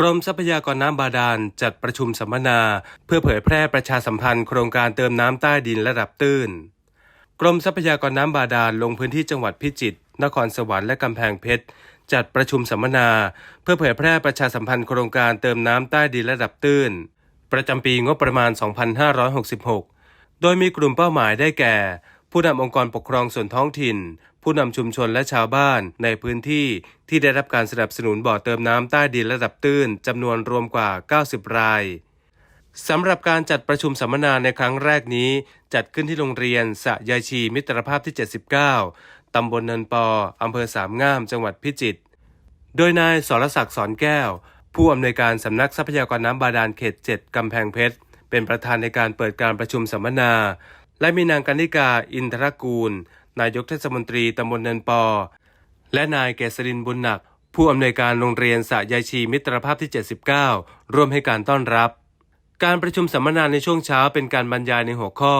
กรมทรัพยากรน้ำบาดาลจัดประชุมสัมมนา เพื่อเผยแพร่ประชาสัมพันธ์โครงการเติมน้ำใต้ดินระดับตื้น กรมทรัพยากรน้ำบาดาลลงพื้นที่จังหวัดพิจิตร นครสวรรค์และกำแพงเพชร จัดประชุมสัมมนา เพื่อเผยแพร่ประชาสัมพันธ์โครงการเติมน้ำใต้ดินระดับตื้น ประจำปีงบประมาณ 2566 โดยมีกลุ่มเป้าหมายได้แก่ ผู้นำองค์กรปกครองส่วนท้องถิ่น ผู้นำชุมชนและชาวบ้านในพื้นที่ที่ได้รับการสนับสนุนบ่อเติมน้ำใต้ดินระดับตื้นจำนวนรวมกว่า 90 รายสำหรับการจัดประชุมสัมมนาในครั้งแรกนี้ จัดขึ้นที่โรงเรียนสะยายชีมิตรภาพที่ 79 ตำบลเนินปออำเภอสามงาม จังหวัดพิจิตร โดยนายสรศักดิ์สอนแก้ว ผู้อำนวยการสำนักทรัพยากรน้ำบาดาลเขต 7 กำแพงเพชร เป็นประธานในการเปิดการประชุมสัมมนา และมีนางกนิกาอินทรกูล นายกเทศมนตรีตำบลเนินปอ และนายเกษรินบุญหนัก ผู้อำนวยการโรงเรียนสะยายชีมิตรภาพที่ 79 ร่วมให้การต้อนรับ การประชุมสัมมนาในช่วงเช้าเป็นการบรรยายในหัวข้อ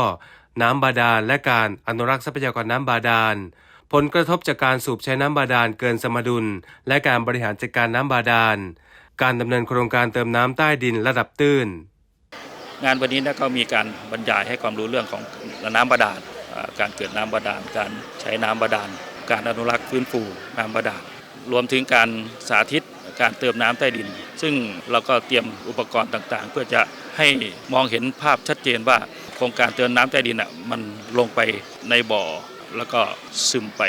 น้ำบาดาลและการอนุรักษ์ทรัพยากรน้ำบาดาล ผลกระทบจากการสูบใช้น้ำบาดาลเกินสมดุล และการบริหารจัดการน้ำบาดาล การดำเนินโครงการเติมน้ำใต้ดินระดับตื้นงานวันนี้นะก็มีการบรรยายให้ความรู้เรื่องของน้ำบาดาล การเกิดน้ำบาดาล การใช้น้ำบาดาล การอนุรักษ์ฟื้นฟูน้ำบาดาล รวมถึงการสาธิตการเติมน้ำใต้ดิน ซึ่งเราก็เตรียมอุปกรณ์ต่างๆ เพื่อจะให้มองเห็นภาพชัดเจนว่าโครงการเติมน้ำใต้ดินอะมันลงไปในบ่อแล้วก็ซึมไป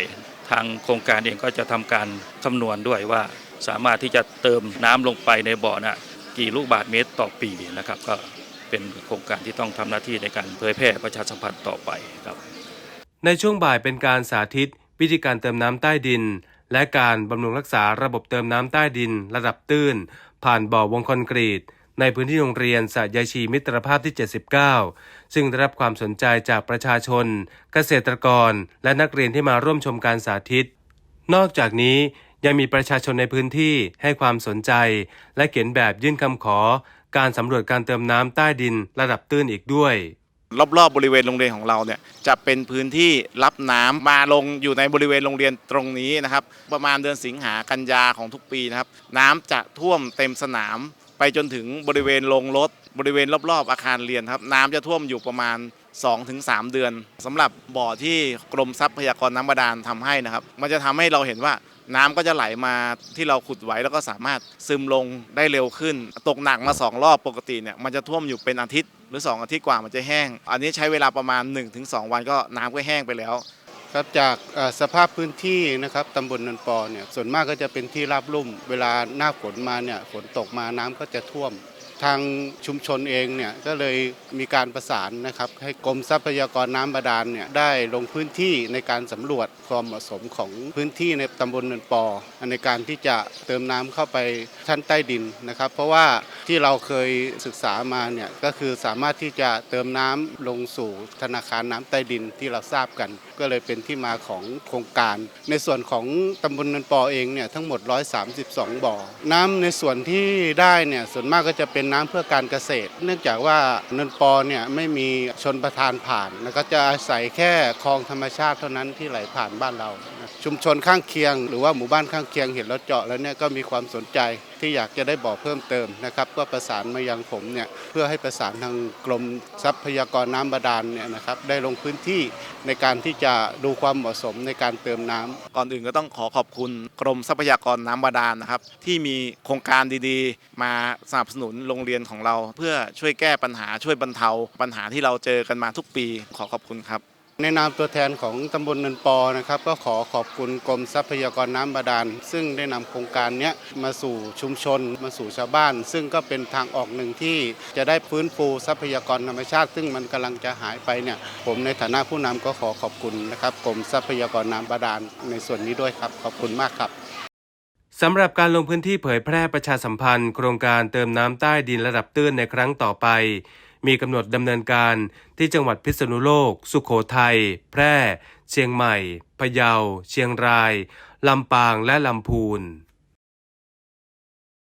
ทางโครงการเองก็จะทำการคำนวณด้วยว่า สามารถที่จะเติมน้ำลงไปในบ่อน่ะกี่ลูกบาศก์เมตรต่อปีนะครับก็ เป็นโครงการที่ต้องทำหน้าที่ในการเผยแพร่ประชาสัมพันธ์ต่อไปครับ ในช่วงบ่ายเป็นการสาธิต วิธีการเติมน้ำใต้ดิน และการบำรุงรักษาระบบเติมน้ำใต้ดิน ระดับตื้น ผ่านบ่อวงคอนกรีต ในพื้นที่โรงเรียนสะยายชีมิตรภาพที่ 79 ซึ่งได้รับความสนใจจากประชาชน เกษตรกร และนักเรียนที่มาร่วมชมการสาธิต นอกจากนี้ยังมีประชาชนในพื้นที่ให้ความสนใจ และเขียนแบบยื่นคำขอ การสำรวจการเติมน้ำใต้ดินระดับตื้นอีกด้วย รอบๆบริเวณโรงเรียนของเราเนี่ยจะเป็นพื้นที่รับน้ำมาลงอยู่ในบริเวณโรงเรียนตรงนี้นะครับ ประมาณเดือนสิงหากันยาของทุกปีนะครับ น้ำจะท่วมเต็มสนาม ไปจนถึงบริเวณโรงรถ บริเวณรอบๆ อาคารเรียนครับ น้ำจะท่วมอยู่ประมาณ 2-3 เดือนสำหรับบ่อที่กรมทรัพยากรน้ำบาดาลทำให้นะครับ มันจะทำให้เราเห็นว่า น้ำก็จะไหลมาที่เราขุดไว้แล้วก็สามารถซึมลงได้เร็วขึ้น ตกหนักมาสองรอบปกติเนี่ยมันจะท่วมอยู่เป็นอาทิตย์ หรือ 2 อาทิตย์กว่ามันจะแห้ง อันนี้ใช้เวลาประมาณ 1-2 วันก็น้ำก็แห้งไปแล้วครับจากสภาพพื้นที่นะครับตำบลนนปอเนี่ยส่วนมากก็จะเป็นที่ราบลุ่ม เวลาหน้าฝนมาเนี่ยฝนตกมาน้ำก็จะท่วม ทางชุมชนเองเนี่ยก็เลยมีการประสานนะครับให้กรมทรัพยากรน้ำบาดาลเนี่ยได้ลงพื้นที่ในการสำรวจความเหมาะสมของพื้นที่ในตำบลเนันปอ ในการที่จะเติมน้ำเข้าไปชั้นใต้ดินนะครับ เพราะว่าที่เราเคยศึกษามาเนี่ยก็คือสามารถที่จะเติมน้ำลงสู่ธนาคารน้ำใต้ดินที่เราทราบกัน ก็เลยเป็นที่มาของโครงการ ในส่วนของตำบลนันปอเองเนี่ยทั้งหมด 132 บ่อ น้ำในส่วนที่ได้เนี่ยส่วนมากก็จะเป็นน้ำเพื่อการเกษตร เนื่องจากว่านันปอเนี่ยไม่มีชนประทานผ่านแล้วก็จะอาศัยแค่คลองธรรมชาติเท่านั้นที่ไหลผ่านบ้านเรา ชุมชนข้างเคียง หรือว่าหมู่บ้านข้างเคียงเห็นแล้วเจาะแล้วเนี่ยก็มีความสนใจที่อยากจะได้บ่อเพิ่มเติมนะครับก็ประสานมายังผมเนี่ยเพื่อให้ประสานทางกรมทรัพยากรน้ำบาดาลเนี่ยนะครับได้ลงพื้นที่ในการที่จะดูความเหมาะสมในการเติมน้ำก่อนอื่นก็ต้องขอขอบคุณกรมทรัพยากรน้ำบาดาลนะครับที่มีโครงการดีๆ มาสนับสนุนโรงเรียนของเรา เพื่อช่วยแก้ปัญหาช่วยบรรเทาปัญหาที่เราเจอกันมาทุกปี ขอขอบคุณครับ ในนามตัวแทนของตำบลเนันปอนะครับก็ขอขอบคุณกรมทรัพยากรน้ำบาดาล ซึ่งได้นำโครงการนี้มาสู่ชุมชน มาสู่ชาวบ้าน ซึ่งก็เป็นทางออกหนึ่งที่จะได้ฟื้นฟูทรัพยากรธรรมชาติ ซึ่งมันกำลังจะหายไปเนี่ยผมในฐานะผู้นำก็ขอขอบคุณนะครับกรมทรัพยากรน้ำบาดาลในส่วนนี้ด้วยครับ ขอบคุณมากครับสำหรับการลงพื้นที่เผยแพร่ประชาสัมพันธ์ โครงการเติมน้ำใต้ดินระดับตื้นในครั้งต่อไป มีกำหนดดำเนินการที่จังหวัดพิษณุโลก สุขโขทัย แพร่ เชียงใหม่ พะเยา เชียงราย ลำปาง และลำพูน